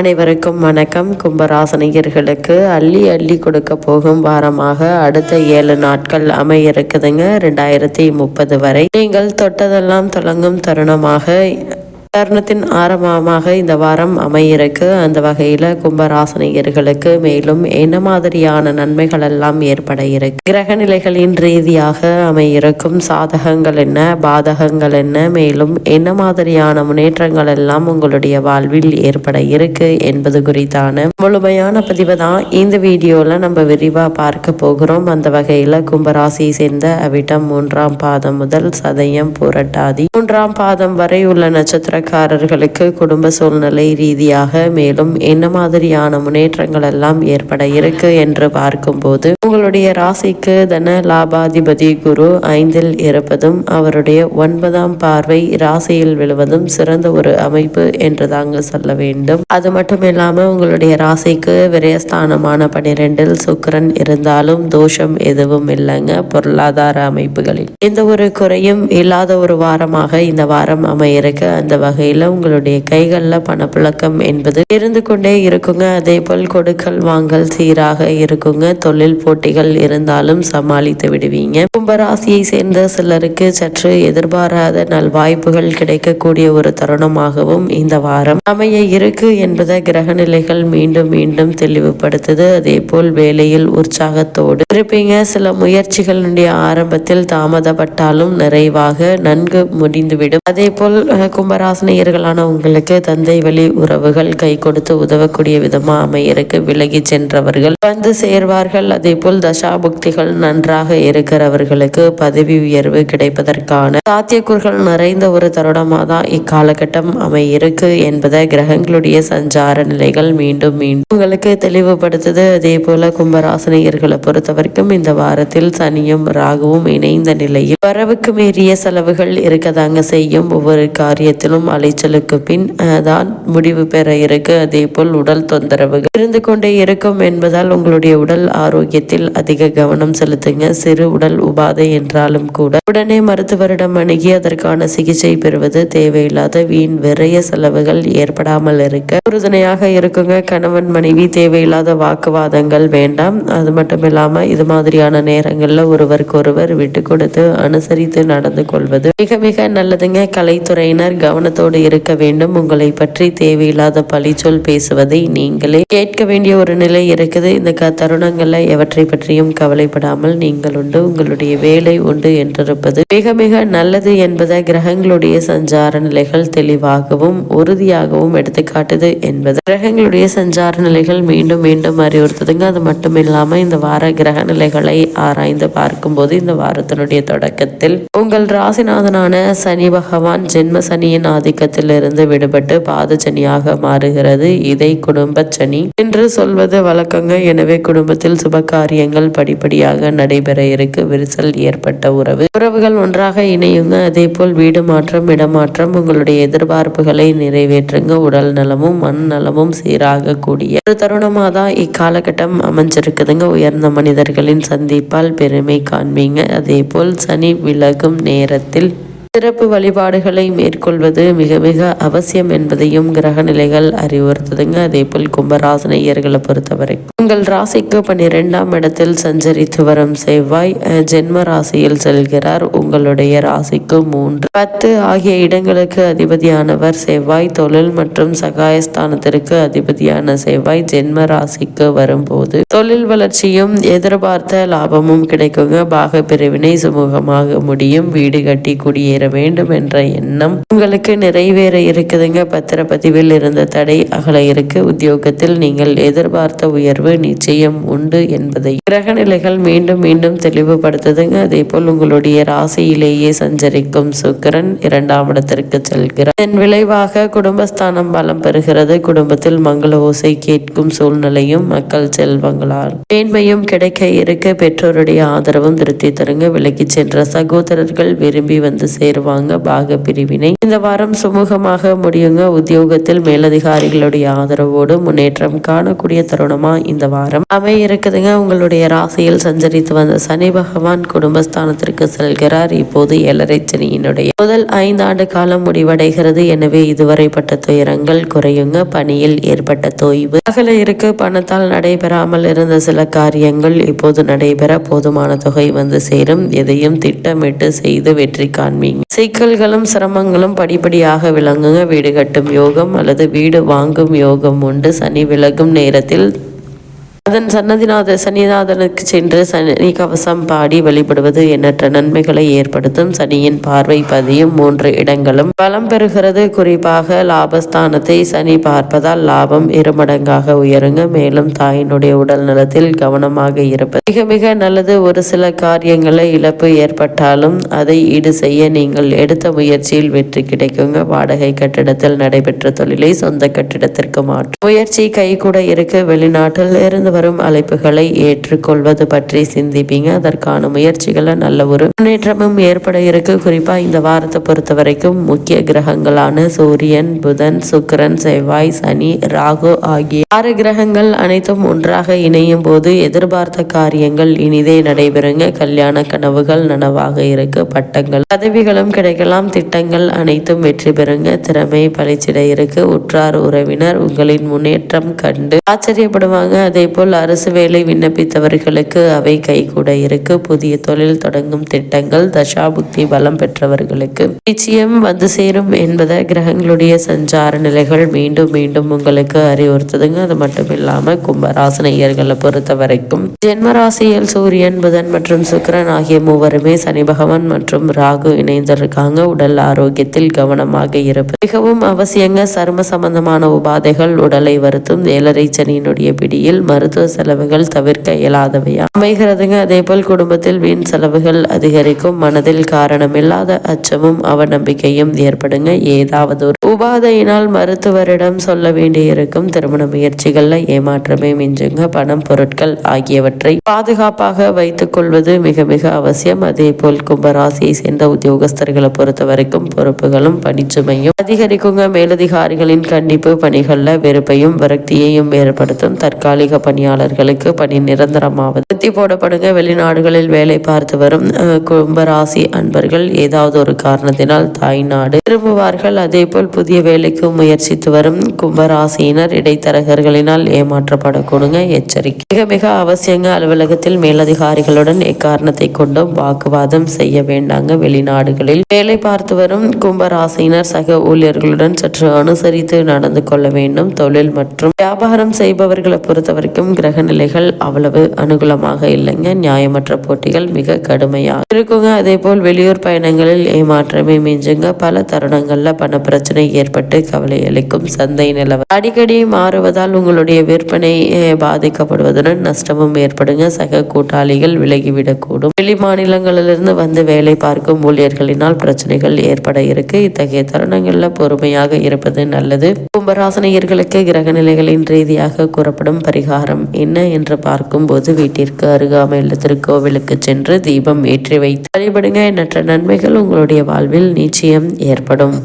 அனைவருக்கும் வணக்கம். கும்பராசனிகர்களுக்கு அள்ளி அள்ளி கொடுக்க போகும் வாரமாக அடுத்த ஏழு நாட்கள் அமைய இருக்குதுங்க ரெண்டாயிரத்தி முப்பது வரை. நீங்கள் தொட்டதெல்லாம் தொடங்கும் தருணமாக தருணத்தின் ஆரம்பமாக இந்த வாரம் அமையிருக்கு. அந்த வகையில் கும்பராசனியர்களுக்கு மேலும் என்ன மாதிரியான நன்மைகள் எல்லாம் ஏற்பட இருக்கு? கிரக நிலைகளின் ரீதியாக அமையிருக்கும் சாதகங்கள் என்ன? பாதகங்கள் என்ன? மேலும் என்ன மாதிரியான முன்னேற்றங்கள் எல்லாம் உங்களுடைய வாழ்வில் ஏற்பட இருக்கு என்பது குறித்தான முழுமையான பதிவு தான் இந்த வீடியோவில் நம்ம விரிவாக பார்க்க போகிறோம். அந்த வகையில் கும்பராசியை சேர்ந்த அவிட்டம் மூன்றாம் பாதம் முதல் சதயம் புரட்டாதி. மூன்றாம் பாதம் வரை உள்ள நட்சத்திர வேலைக்காரர்களுக்கு குடும்ப சூழ்நிலை ரீதியாக மேலும் என்ன மாதிரியான முன்னேற்றங்கள் எல்லாம் ஏற்பட இருக்கு என்று பார்க்கும்போது உங்களுடைய ராசிக்கு தன லாபாதிபதி குரு ஐந்தில் இருப்பதும் அவருடைய ஒன்பதாம் பார்வை ராசியில் விழுவதும் சிறந்த ஒரு அமைப்பு என்று தாங்க சொல்ல வேண்டும். அது மட்டும் இல்லாம உங்களுடைய ராசிக்கு விரயஸ்தானமான பனிரெண்டில் சுக்கரன் இருந்தாலும் தோஷம் எதுவும் இல்லைங்க பொருளாதார அமைப்புகளில். எந்த ஒரு குறையும் இல்லாத ஒரு வாரமாக இந்த வாரம் அமையிருக்கு. அந்த வகையில் உங்களுடைய கைகளில் பணப்புழக்கம் என்பது இருந்து கொண்டே இருக்குங்க. அதே போல் கொடுக்கல் வாங்கல் சீராக இருக்குங்க. தொழில் போட்டிகள் இருந்தாலும் சமாளித்து விடுவீங்க. கும்பராசியை சேர்ந்த சிலருக்கு சற்று எதிர்பாராத நல்வாய்ப்புகள் கிடைக்கக்கூடிய ஒரு தருணமாகவும் இந்த வாரம் அமைய இருக்கு என்பதை கிரக நிலைகள் மீண்டும் மீண்டும் தெளிவுபடுத்துது. அதே போல் வேலையில் உற்சாகத்தோடு இருப்பீங்க. சில முயற்சிகளுடைய ஆரம்பத்தில் தாமதப்பட்டாலும் நிறைவாக நன்கு முடிந்துவிடும். அதே போல் கும்பராசி கும்பராசினியர்களான உங்களுக்கு தந்தை வழி உறவுகள் கை கொடுத்து உதவக்கூடிய விதமாக அமையருக்கு விலகி சென்றவர்கள். வந்து சேர்வார்கள். அதே போல் தசாபுக்திகள் நன்றாக இருக்கிறவர்களுக்கு பதவி உயர்வு கிடைப்பதற்கான சாத்தியக்கூறுகள் நிறைந்த ஒரு தருணமாக தான் இக்காலகட்டம் அமையிருக்கு என்பதை கிரகங்களுடைய சஞ்சார நிலைகள் மீண்டும் மீண்டும் உங்களுக்கு தெளிவுபடுத்துது. அதே போல கும்பராசினியர்களை பொறுத்த வரைக்கும் இந்த வாரத்தில் சனியும் ராகுவும் இணைந்த நிலையில். வரவுக்கு மீறிய செலவுகள் இருக்கதாங்க செய்யும். ஒவ்வொரு காரியத்திலும் அலைச்சலுக்கு பின் தான் முடிவு பெற இருக்கு. அதே போல் உடல் தொந்தரவுகள். இருந்து கொண்டே இருக்கும் என்பதால் உங்களுடைய உடல் ஆரோக்கியத்தில் அதிக கவனம் செலுத்துங்க. சிறு உடல் உபாதை என்றாலும் கூட. உடனே மருத்துவரிடம் அணுகி அதற்கான சிகிச்சை பெறுவது தேவையில்லாத வீண் விரைய செலவுகள் ஏற்படாமல் இருக்க. உறுதுணையாக இருக்குங்க. கணவன் மனைவி தேவையில்லாத வாக்குவாதங்கள் வேண்டாம். அது மட்டும் இல்லாம இது மாதிரியான நேரங்கள்ல ஒருவருக்கு ஒருவர் விட்டு கொடுத்து அனுசரித்து நடந்து கொள்வது மிக மிக நல்லதுங்க. கலைத்துறையினர் கவனத்தை கவனத்தோடு இருக்க வேண்டும். உங்களை பற்றி தேவையில்லாத பழிச்சொல் பேசுவதை நீங்களே கேட்க வேண்டிய ஒரு நிலை இருக்குது. இந்த க தருணங்களில் எவற்றை பற்றியும் கவலைப்படாமல் நீங்கள் உண்டு. உங்களுடைய வேலை உண்டு என்றிருப்பது மிக மிக நல்லது என்பதை கிரகங்களுடைய சஞ்சார நிலைகள் தெளிவாகவும் உறுதியாகவும் எடுத்துக்காட்டுது என்பது. கிரகங்களுடைய சஞ்சார நிலைகள் மீண்டும் மீண்டும் அறிவுறுத்துதுங்க. அது மட்டும் இல்லாம இந்த வார கிரக நிலைகளை ஆராய்ந்து பார்க்கும்போது இந்த வாரத்தினுடைய தொடக்கத்தில் உங்கள் ராசிநாதனான சனி பகவான் ஜென்ம சனியின் ஆதிக்கத்திலிருந்து விடுபட்டு பாத சனியாக மாறுகிறது. இதை குடும்ப சனி என்று சொல்வது வழக்கங்க. எனவே குடும்பத்தில் சுப காரியங்கள் படிப்படியாக நடைபெற இருக்கு. விரிசல் ஏற்பட்ட உறவு. உறவுகள் ஒன்றாக இணையுங்க. அதே போல் வீடு மாற்றம் இடமாற்றம் உங்களுடைய எதிர்பார்ப்புகளை நிறைவேற்றுங்க. உடல் நலமும் மண் நலமும் சீராக கூடிய ஒரு தருணமாக தான் இக்காலகட்டம் அமைஞ்சிருக்குதுங்க. உயர்ந்த மனிதர்களின் சந்திப்பால் பெருமை காண்பீங்க. அதே போல் சனி விலகும் நேரத்தில் சிறப்பு வழிபாடுகளை மேற்கொள்வது மிக மிக அவசியம் என்பதையும் கிரக நிலைகள் அறிவுறுத்துதுங்க. அதே போல் கும்பராசனையர்களை பொறுத்தவரை. உங்கள் ராசிக்கு பன்னிரெண்டாம் இடத்தில் சஞ்சரித்து வரும் செவ்வாய் ஜென்ம ராசியில் செல்கிறார். உங்களுடைய ராசிக்கு மூன்று. பத்து ஆகிய இடங்களுக்கு அதிபதியானவர் செவ்வாய். தொழில் மற்றும் சகாயஸ்தானத்திற்கு அதிபதியான செவ்வாய் ஜென்ம ராசிக்கு வரும்போது தொழில் வளர்ச்சியும் எதிர்பார்த்த லாபமும் கிடைக்குங்க. பாக பிரிவினை சுமூகமாக முடியும். வீடு கட்டி குடியேற வேண்டும் என்ற எண்ணம் உங்களுக்கு நிறைவேற இருக்குதுங்க. பத்திரப்பதிவில் இருந்த தடை அகல இருக்கு. உத்தியோகத்தில் நீங்கள் எதிர்பார்த்த உயர்வு நிச்சயம் உண்டு என்பதை. கிரக நிலைகள் மீண்டும் மீண்டும் தெளிவுபடுத்துதுங்க. அதே போல் உங்களுடைய ராசியிலேயே சஞ்சரிக்கும் சுக்கிரன் இரண்டாம் இடத்திற்கு செல்கிறார். இதன் விளைவாக குடும்பஸ்தானம் பலம் பெறுகிறது. குடும்பத்தில் மங்கள ஓசை கேட்கும் சூழ்நிலையும் மக்கள் செல்வங்களால் மேன்மையும் கிடைக்க இருக்க. பெற்றோருடைய ஆதரவும் திருப்தி தருங்க. விலகி சென்ற சகோதரர்கள் விரும்பி வந்து சேர் சேருவாங்க பாக பிரிவினை. இந்த வாரம் சுமூகமாக முடியுங்க. உத்தியோகத்தில் மேலதிகாரிகளுடைய ஆதரவோடு முன்னேற்றம் காணக்கூடிய தருணமா இந்த வாரம். அமைய இருக்குதுங்க உங்களுடைய ராசியில் சஞ்சரித்து வந்த சனி பகவான் குடும்பஸ்தானத்திற்கு செல்கிறார். இப்போது ஏழரை சனியினுடைய முதல் ஐந்து ஆண்டு காலம் முடிவடைகிறது. எனவே இதுவரைப்பட்ட துயரங்கள் குறையுங்க. பணியில் ஏற்பட்ட தொய்வு. அகல இருக்கு. பணத்தால் நடைபெறாமல் இருந்த சில காரியங்கள் இப்போது நடைபெற போதுமான தொகை வந்து சேரும். எதையும் திட்டமிட்டு செய்து வெற்றி காண்பீங்க. சிக்கல்களும் சிரமங்களும் படிப்படியாக விளங்குங்க. வீடு கட்டும் யோகம் அல்லது வீடு வாங்கும் யோகம் உண்டு. சனி விலகும் நேரத்தில் அதன் சன்னதிநாத சனிநாதனுக்கு சென்று சனி கவசம் பாடி வழிபடுவது எண்ணற்ற நன்மைகளை ஏற்படுத்தும். சனியின் பார்வை பதியும் மூன்று இடங்களும். பலம் பெறுகிறது. குறிப்பாக லாபஸ்தானத்தை சனி பார்ப்பதால் லாபம் இருமடங்காக உயருங்க. மேலும் தாயினுடைய உடல் நலத்தில் கவனமாக இருப்பது மிக மிக நல்லது. ஒரு சில காரியங்களை இழப்பு ஏற்பட்டாலும் அதை ஈடு செய்ய நீங்கள் எடுத்த முயற்சியில் வெற்றி கிடைக்குங்க. வாடகை கட்டிடத்தில் நடைபெற்ற தொழிலை சொந்த கட்டிடத்திற்கு மாற்றும். முயற்சி கை கூட வெளிநாட்டில் இருந்து வரும் அழைப்புகளை ஏற்றுக்கொள்வது பற்றி சிந்திப்பீங்க. அதற்கான முயற்சிகளை நல்ல ஒரு முன்னேற்றமும் ஏற்பட இருக்கு. குறிப்பா இந்த வாரத்தை பொறுத்த வரைக்கும் முக்கிய கிரகங்களான சூரியன் புதன் சுக்கிரன் செவ்வாய் சனி ராகு ஆகிய ஆறு கிரகங்கள் அனைத்தும் ஒன்றாக இணையும் போது எதிர்பார்த்த காரியங்கள் இனிதே நடைபெறுங்க. கல்யாண கனவுகள் நனவாக இருக்கு. பட்டங்கள் பதவிகளும் கிடைக்கலாம். திட்டங்கள் அனைத்தும் வெற்றி பெறுங்க. திறமை பழிச்சிட இருக்கு. உற்றார் உறவினர் உங்களின் முன்னேற்றம் கண்டு ஆச்சரியப்படுவாங்க. அதே போல் அரசு வேலை விண்ணப்பித்தவர்களுக்கு அவை கைகூட இருக்கு. புதிய தொழில் தொடங்கும் திட்டங்கள் தசாபுக்தி பலம் பெற்றவர்களுக்கு. நிச்சயம் வந்து சேரும் என்பதை கிரகங்களுடைய சஞ்சார நிலைகள் மீண்டும் மீண்டும் உங்களுக்கு அறிவுறுத்துதுங்க. அது மட்டும் இல்லாம கும்பராசனையர்களை பொறுத்த வரைக்கும் ஜென்மராசியில் சூரியன் புதன் மற்றும் சுக்கிரன் ஆகிய மூவருமே சனி பகவான் மற்றும் ராகு இணைந்திருக்காங்க. உடல் ஆரோக்கியத்தில் கவனமாக இருப்பது மிகவும் அவசியங்க சரும சம்பந்தமான உபாதைகள் உடலை வருத்தும். ஏழரை சனியினுடைய பிடியில் மருத்துவ செலவுகள் தவிர்க்க இயலாதவையா அமைகிறதுங்க அதே போல் குடும்பத்தில் வீண் செலவுகள் அதிகரிக்கும் மனதில் காரணமில்லாத அச்சமும் அவநம்பிக்கையும் ஏற்படுங்க. ஏதாவது ஒரு உபாதையினால் மருத்துவரிடம் சொல்ல வேண்டியிருக்கும் திருமண முயற்சிகள்ல ஏமாற்றமே மிஞ்சுங்க. பணம் பொருட்கள் ஆகியவற்றை பாதுகாப்பாக வைத்துக் கொள்வது மிக மிக அவசியம். அதே போல் கும்பராசியை சேர்ந்த உத்தியோகஸ்தர்களை பொறுத்த வரைக்கும் பொறுப்புகளும் பணிச்சுமையும் அதிகரிக்குங்க. மேலதிகாரிகளின் கண்டிப்பு பணிகள்ல வெறுப்பையும் விரக்தியையும் ஏற்படுத்தும். தற்காலிக பணி பணியாளர்களுக்கு பணி நிரந்தரமாவது. நிறுத்தி போடப்படுங்க வெளிநாடுகளில் வேலை பார்த்து வரும் கும்பராசி அன்பர்கள் ஏதாவது ஒரு காரணத்தினால் தாய்நாடு திரும்புவார்கள். அதே போல் புதிய வேலைக்கு முயற்சித்து வரும் கும்பராசியினர் இடைத்தரகர்களினால் ஏமாற்றப்படக்கூடுங்க எச்சரிக்கை. மிக மிக அவசியங்க அலுவலகத்தில் மேலதிகாரிகளுடன் எக்காரணத்தை கொண்டும் வாக்குவாதம் செய்ய வேண்டாங்க. வெளிநாடுகளில் வேலை பார்த்து வரும் கும்பராசியினர் சக ஊழியர்களுடன் சற்று அனுசரித்து நடந்து கொள்ள வேண்டும். தொழில் மற்றும் வியாபாரம் செய்பவர்களை பொறுத்த வரைக்கும் கிரக நிலைகள் அவ்வளவு அனுகூலமாக இல்லைங்க. நியாயமற்ற போட்டிகள் மிக கடுமையாக இருக்குங்க. அதே போல் வெளியூர் பயணங்களில் ஏமாற்றமே மிஞ்சுங்க. பல தருணங்கள்ல பண பிரச்சனை ஏற்பட்டு கவலை அளிக்கும் சந்தை நிலவரம் அடிக்கடி மாறுவதால் உங்களுடைய விற்பனை பாதிக்கப்படுவதுடன் நஷ்டமும் ஏற்படுங்க. சக கூட்டாளிகள் விலகிவிடக்கூடும். வெளி மாநிலங்களிலிருந்து வந்து வேலை பார்க்கும் ஊழியர்களினால் பிரச்சனைகள் ஏற்பட இருக்கு. இத்தகைய தருணங்கள்ல பொறுமையாக இருப்பது நல்லது. கும்பராசனையர்களுக்கு கிரக நிலைகளின் ரீதியாக கூறப்படும் பரிகாரம் என்ன என்று பார்க்கும்போது வீட்டிற்கு அருகாமையில் திருக்கோவிலுக்கு சென்று தீபம் ஏற்றி வைத்து வழிபடுங்க. எண்ணற்ற நன்மைகள் உங்களுடைய வாழ்வில் நிச்சயம் ஏற்படும்.